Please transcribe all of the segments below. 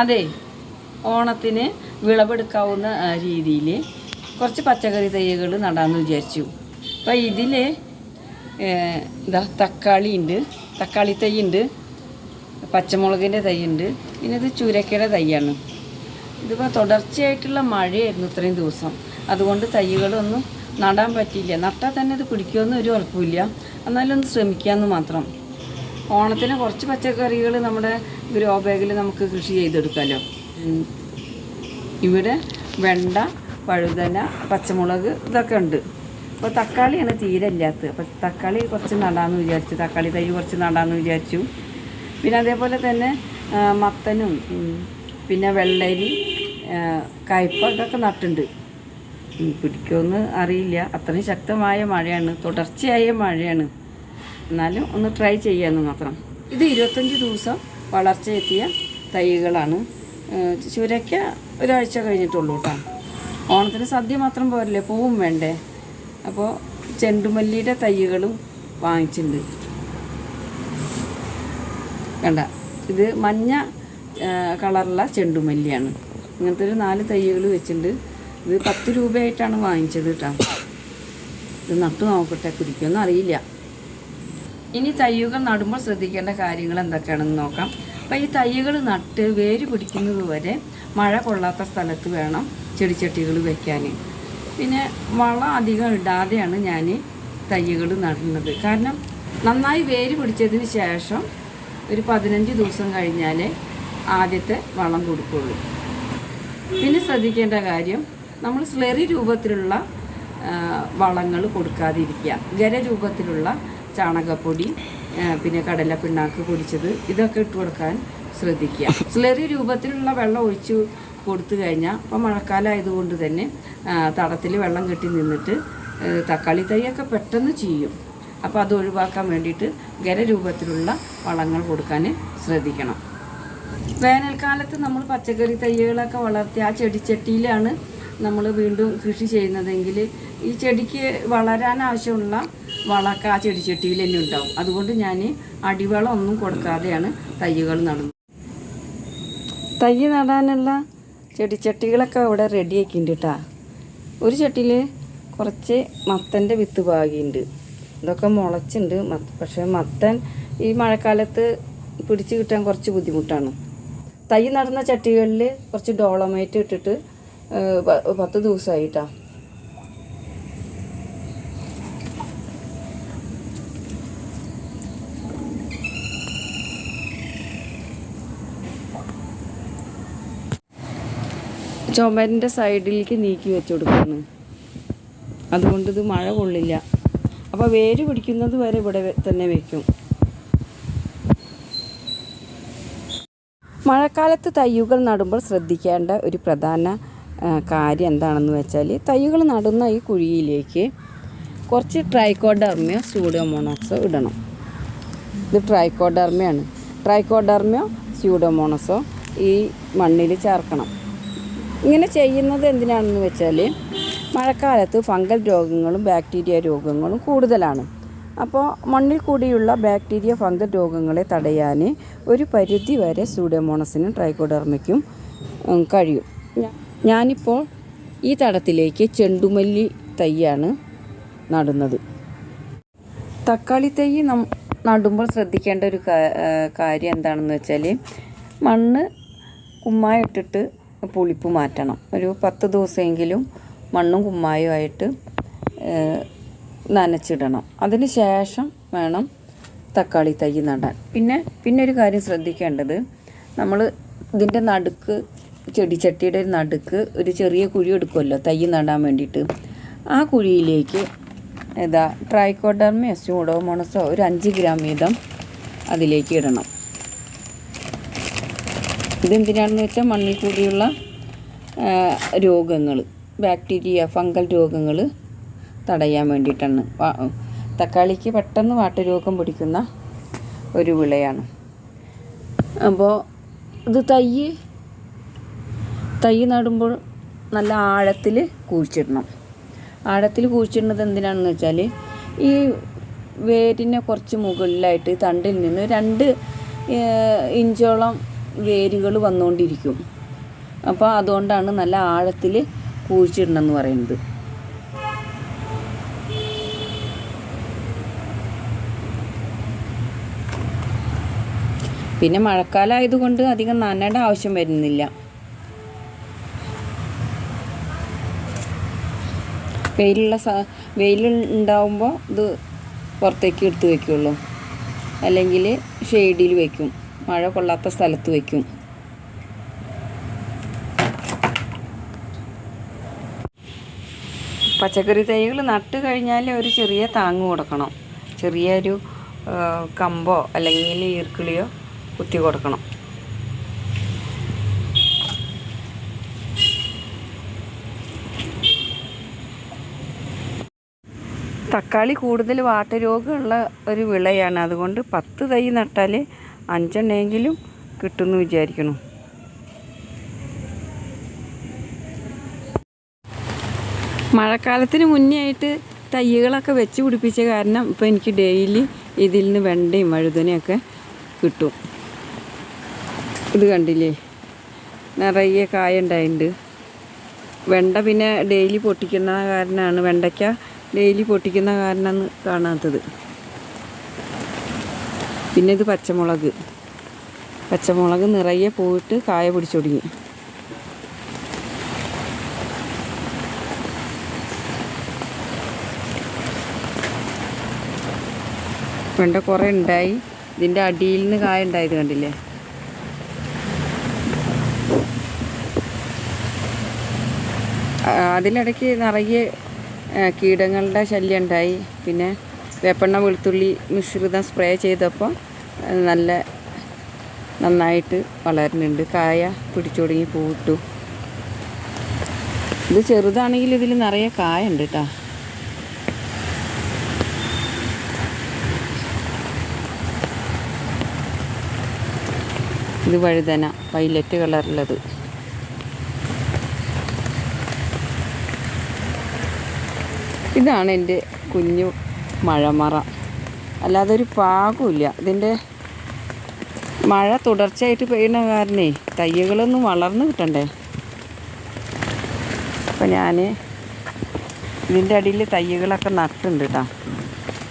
അതെ ഓണത്തിന് വിളവെടുക്കാവുന്ന രീതിയിൽ കുറച്ച് പച്ചക്കറി തൈകൾ നടാമെന്ന് വിചാരിച്ചു. അപ്പോൾ ഇതിൽ ഇതാ തക്കാളി ഉണ്ട് തക്കാളി തൈ ഉണ്ട് പച്ചമുളകിന്റെ തൈ ഉണ്ട് പിന്നെ ഇത് ചുരക്കയുടെ തൈയാണ്. ഇതിപ്പോൾ തുടർച്ചയായിട്ടുള്ള മഴയായിരുന്നു ഇത്രയും ദിവസം. അതുകൊണ്ട് തൈകളൊന്നും നടാൻ പറ്റിയില്ല. നട്ടാൽ തന്നെ ഇത് പിടിക്കുമെന്ന് ഒരു ഉറപ്പില്ല എന്നാലും ഒന്ന് ശ്രമിക്കാമെന്ന് മാത്രം. ഓണത്തിന് കുറച്ച് പച്ചക്കറികൾ നമ്മുടെ ഗ്രോ ബാഗിൽ നമുക്ക് കൃഷി ചെയ്തെടുക്കാമല്ലോ. ഇവിടെ വെണ്ട വഴുതന പച്ചമുളക് ഇതൊക്കെ ഉണ്ട്. അപ്പോൾ തക്കാളിയാണ് തീരെ ഇല്ലാത്തത്. അപ്പോൾ തക്കാളി കുറച്ച് നടാമെന്ന് വിചാരിച്ചു. തക്കാളി തൈ കുറച്ച് നടാമെന്ന് വിചാരിച്ചു. പിന്നെ അതേപോലെ തന്നെ മത്തനും പിന്നെ വെള്ളരി കയ്പ ഇതൊക്കെ നട്ടുണ്ട് പിടിക്കുമെന്ന് അറിയില്ല. അത്രയും ശക്തമായ മഴയാണ്. തുടർച്ചയായ മഴയാണ്. എന്നാലും ഒന്ന് ട്രൈ ചെയ്യാമെന്ന് മാത്രം. ഇത് ഇരുപത്തഞ്ച് ദിവസം വളർച്ച എത്തിയ തൈകളാണ് ചുരയ്ക്ക ഒരാഴ്ച കഴിഞ്ഞിട്ടുള്ളൂ കേട്ടോ. ഓണത്തിന് സദ്യ മാത്രം പോരല്ലേ? പൂവും വേണ്ടേ? അപ്പോൾ ചെണ്ടുമല്ലിയുടെ തൈകളും വാങ്ങിച്ചിട്ടുണ്ട് കണ്ട ഇത് മഞ്ഞ കളറുള്ള ചെണ്ടുമല്ലിയാണ്. ഇങ്ങനത്തെ ഒരു നാല് തൈകൾ വെച്ചിട്ടുണ്ട് ഇത് പത്ത് രൂപയായിട്ടാണ് വാങ്ങിച്ചത് കേട്ടോ. ഇത് നട്ടു നോക്കട്ടെ കുടിക്കുമെന്ന് അറിയില്ല ഇനി തയ്യുകൾ നടുമ്പോൾ ശ്രദ്ധിക്കേണ്ട കാര്യങ്ങൾ എന്തൊക്കെയാണെന്ന് നോക്കാം. അപ്പോൾ ഈ തൈകൾ നട്ട് വേര് പിടിക്കുന്നത് വരെ മഴ കൊള്ളാത്ത സ്ഥലത്ത് വേണം ചെടിച്ചട്ടികൾ വയ്ക്കാൻ പിന്നെ വളം അധികം ഇടാതെയാണ് ഞാൻ തൈകൾ നടുന്നത്. കാരണം നന്നായി വേര് പിടിച്ചതിന് ശേഷം ഒരു പതിനഞ്ച് ദിവസം കഴിഞ്ഞാലേ ആദ്യത്തെ വളം കൊടുക്കുള്ളൂ. പിന്നെ ശ്രദ്ധിക്കേണ്ട കാര്യം നമ്മൾ സ്ലെറി രൂപത്തിലുള്ള വളങ്ങൾ കൊടുക്കാതിരിക്കുക. ഖര രൂപത്തിലുള്ള ചാണകപ്പൊടി പിന്നെ കടല പിണ്ണാക്ക് പൊടിച്ചത് ഇതൊക്കെ ഇട്ട് കൊടുക്കാൻ ശ്രദ്ധിക്കുക. സ്ലറി രൂപത്തിലുള്ള വെള്ളം ഒഴിച്ചു കൊടുത്തു കഴിഞ്ഞാൽ ഇപ്പോൾ മഴക്കാലമായതുകൊണ്ട് തന്നെ തടത്തിൽ വെള്ളം കെട്ടി നിന്നിട്ട് തക്കാളി തൈയൊക്കെ പെട്ടെന്ന് ചെയ്യും അപ്പോൾ അത് ഒഴിവാക്കാൻ വേണ്ടിയിട്ട് ഗര രൂപത്തിലുള്ള വളങ്ങൾ കൊടുക്കാൻ ശ്രദ്ധിക്കണം. വേനൽക്കാലത്ത് നമ്മൾ പച്ചക്കറി തൈകളൊക്കെ വളർത്തി ആ ചെടിച്ചട്ടിയിലാണ് നമ്മൾ വീണ്ടും കൃഷി ചെയ്യുന്നതെങ്കിൽ ഈ ചെടിക്ക് വളരാൻ ആവശ്യമുള്ള വളമൊക്കെ ആ ചെടിച്ചട്ടിയിൽ തന്നെ ഉണ്ടാവും. അതുകൊണ്ട് ഞാൻ അടിവളം ഒന്നും കൊടുക്കാതെയാണ് തൈകൾ നടുന്നത്. തൈ നടാനുള്ള ചെടിച്ചട്ടികളൊക്കെ ഇവിടെ റെഡി ആക്കിയിട്ടുണ്ട് കേട്ടോ ഒരു ചട്ടിയിൽ കുറച്ച് മത്തന്റെ വിത്ത് പാകിയുണ്ട് ഇതൊക്കെ മുളച്ചുണ്ട് പക്ഷേ മത്തൻ ഈ മഴക്കാലത്ത് പിടിച്ച് കിട്ടാൻ കുറച്ച് ബുദ്ധിമുട്ടാണ്. തൈ നടന്ന ചട്ടികളിൽ കുറച്ച് ഡോളമേറ്റ് ഇട്ടിട്ട് പത്ത് ദിവസമായിട്ടാ. ചുമരിന്റെ സൈഡിലേക്ക് നീക്കി വെച്ച് കൊടുക്കുകയാണ് അതുകൊണ്ട് ഇത് മഴ കൊള്ളില്ല. അപ്പോൾ വേര് പിടിക്കുന്നത് വരെ ഇവിടെ തന്നെ വെക്കും. മഴക്കാലത്ത് തയ്യുകൾ നടുമ്പോൾ ശ്രദ്ധിക്കേണ്ട ഒരു പ്രധാന കാര്യം എന്താണെന്ന് വെച്ചാൽ തയ്യുകൾ നടുന്ന ഈ കുഴിയിലേക്ക് കുറച്ച് ട്രൈക്കോഡർമിയോ സ്യൂഡോമോണോക്സോ ഇടണം. ഇത് ട്രൈക്കോഡർമയാണ്. ട്രൈക്കോഡർമിയോ സ്യൂഡോമോണസോ ഈ മണ്ണിൽ ചേർക്കണം. ഇങ്ങനെ ചെയ്യുന്നത് എന്തിനാണെന്ന് വെച്ചാൽ മഴക്കാലത്ത് ഫംഗൽ രോഗങ്ങളും ബാക്ടീരിയ രോഗങ്ങളും കൂടുതലാണ്. അപ്പോൾ മണ്ണിൽ കൂടിയുള്ള ബാക്ടീരിയ ഫംഗൽ രോഗങ്ങളെ തടയാൻ ഒരു പരിധി വരെ സൂഡോമോണസിനും ട്രൈക്കോഡർമയ്ക്കും കഴിയും. ഞാനിപ്പോൾ ഈ തടത്തിലേക്ക് ചെണ്ടുമല്ലി തൈയാണ് നടുന്നത്. തക്കാളി തൈ നടുമ്പോൾ ശ്രദ്ധിക്കേണ്ട ഒരു കാര്യം എന്താണെന്ന് വെച്ചാൽ മണ്ണ് കുമ്മായ ഇട്ടിട്ട് പുളിപ്പ് മാറ്റണം. ഒരു പത്ത് ദിവസമെങ്കിലും മണ്ണും കുമ്മായമായിട്ട് നനച്ചിടണം. അതിന് ശേഷം വേണം തക്കാളി തൈ നടാൻ. പിന്നെ പിന്നെ ഒരു കാര്യം ശ്രദ്ധിക്കേണ്ടത് നമ്മൾ ഇതിന്റെ നടുക്ക് ചെടിച്ചട്ടിയുടെ ഒരു നടുക്ക് ഒരു ചെറിയ കുഴി എടുക്കുമല്ലോ തൈ നടാൻ വേണ്ടിയിട്ട്. ആ കുഴിയിലേക്ക് ഏതാ ട്രൈക്കോഡർമയോ സ്യൂഡോമോണസോ ഒരു അഞ്ച് ഗ്രാം വീതം അതിലേക്ക് ഇടണം. ഇതെന്തിനാണെന്ന് വെച്ചാൽ മണ്ണിൽ കൂടിയുള്ള രോഗങ്ങൾ ബാക്ടീരിയ ഫംഗൽ രോഗങ്ങൾ തടയാൻ വേണ്ടിയിട്ടാണ്. തക്കാളിക്ക് പെട്ടെന്ന് വാട്ടുരോഗം പിടിക്കുന്ന ഒരു വിളയാണ്. അപ്പോൾ ഇത് തൈ തൈ നടുമ്പോൾ നല്ല ആഴത്തിൽ കുഴിച്ചിടണം. ആഴത്തിൽ കുഴിച്ചിടുന്നത് എന്തിനാണെന്ന് വെച്ചാൽ ഈ വേരിനെ കുറച്ച് മുകളിലായിട്ട് തണ്ടിൽ നിന്ന് രണ്ട് ഇഞ്ചോളം വേരുകൾ വന്നുകൊണ്ടിരിക്കും. അപ്പോൾ അതുകൊണ്ടാണ് നല്ല ആഴത്തിൽ കുഴിച്ചിടണമെന്ന് പറയുന്നത്. പിന്നെ മഴക്കാലമായതുകൊണ്ട് അധികം നനേണ്ട ആവശ്യം വരുന്നില്ല. വെയിലുള്ള സ വെയിലുണ്ടാവുമ്പോൾ ഇത് പുറത്തേക്ക് എടുത്ത് വയ്ക്കുള്ളൂ. അല്ലെങ്കിൽ ഷെയ്ഡിൽ വയ്ക്കും. മഴ കൊള്ളാത്ത സ്ഥലത്ത് വയ്ക്കും പച്ചക്കറി തൈകൾ നട്ട് കഴിഞ്ഞാൽ ഒരു ചെറിയ താങ്ങ് കൊടുക്കണം. ചെറിയൊരു കമ്പോ അല്ലെങ്കിൽ ഈർക്കിളിയോ കുത്തി കൊടുക്കണം. തക്കാളി കൂടുതൽ വാട്ടരോഗമുള്ള ഒരു വിളയാണ്. അതുകൊണ്ട് പത്ത് തൈ നട്ടാൽ അഞ്ചെണ്ണമെങ്കിലും കിട്ടുമെന്ന് വിചാരിക്കണം മഴക്കാലത്തിന് മുന്നേ ആയിട്ട് തൈകളൊക്കെ വെച്ച് പിടിപ്പിച്ച കാരണം ഇപ്പോൾ എനിക്ക് ഡെയിലി ഇതിൽ നിന്ന് വെണ്ടയും വഴുതനയൊക്കെ കിട്ടും. ഇത് കണ്ടില്ലേ? നിറയെ കായ ഉണ്ടായിട്ടുണ്ട് വെണ്ട പിന്നെ ഡെയിലി പൊട്ടിക്കുന്ന കാരണമാണ് വെണ്ടയ്ക്ക ഡെയിലി പൊട്ടിക്കുന്ന കാരണമാണ് കാണാത്തത്. പിന്നെ ഇത് പച്ചമുളക്. പച്ചമുളക് നിറയെ പോയിട്ട് കായ പിടിച്ചു തുടങ്ങി. വെണ്ട കുറേ ഉണ്ടായി. ഇതിന്റെ അടിയിൽ നിന്ന് കായ ഉണ്ടായത് കണ്ടില്ലേ? അതിലിടയ്ക്ക് നിറയെ കീടങ്ങളുടെ ശല്യം ഉണ്ടായി. പിന്നെ വേപ്പെണ്ണ വെളുത്തുള്ളി മിശ്രിതം സ്പ്രേ ചെയ്തപ്പോൾ നല്ല നന്നായിട്ട് വളരുന്നുണ്ട്. കായ പിടിച്ചു തുടങ്ങി പൂവിട്ടു. ഇത് ചെറുതാണെങ്കിൽ ഇതിൽ നിറയെ കായ ഉണ്ട് കേട്ടോ ഇത് വഴുതന വൈലറ്റ് കളറുള്ളത് ഇതാണ് എന്റെ കുഞ്ഞു മഴമറ. അല്ലാതെ ഒരു പാകമില്ല ഇതിന്റെ മഴ തുടർച്ചയായിട്ട് പെയ്യുന്ന കാരണേ തയ്യകളൊന്നും വളർന്നു കിട്ടണ്ടേ. അപ്പം ഞാൻ ഇതിന്റെ അടിയിൽ തയ്യകളൊക്കെ നട്ടുണ്ട് കേട്ടോ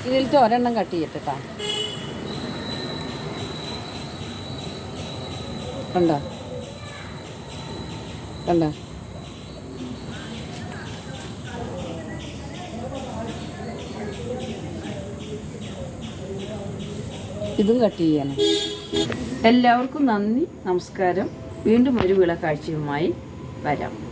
ഇതിലത്തെ ഒരെണ്ണം കട്ട് ചെയ്യട്ടെ കേട്ടോ കണ്ടോ? കണ്ടോ? ഇതും കട്ട് ചെയ്യണം. എല്ലാവർക്കും നന്ദി നമസ്കാരം. വീണ്ടും ഒരു വിളക്കാഴ്ചയുമായി വരാം.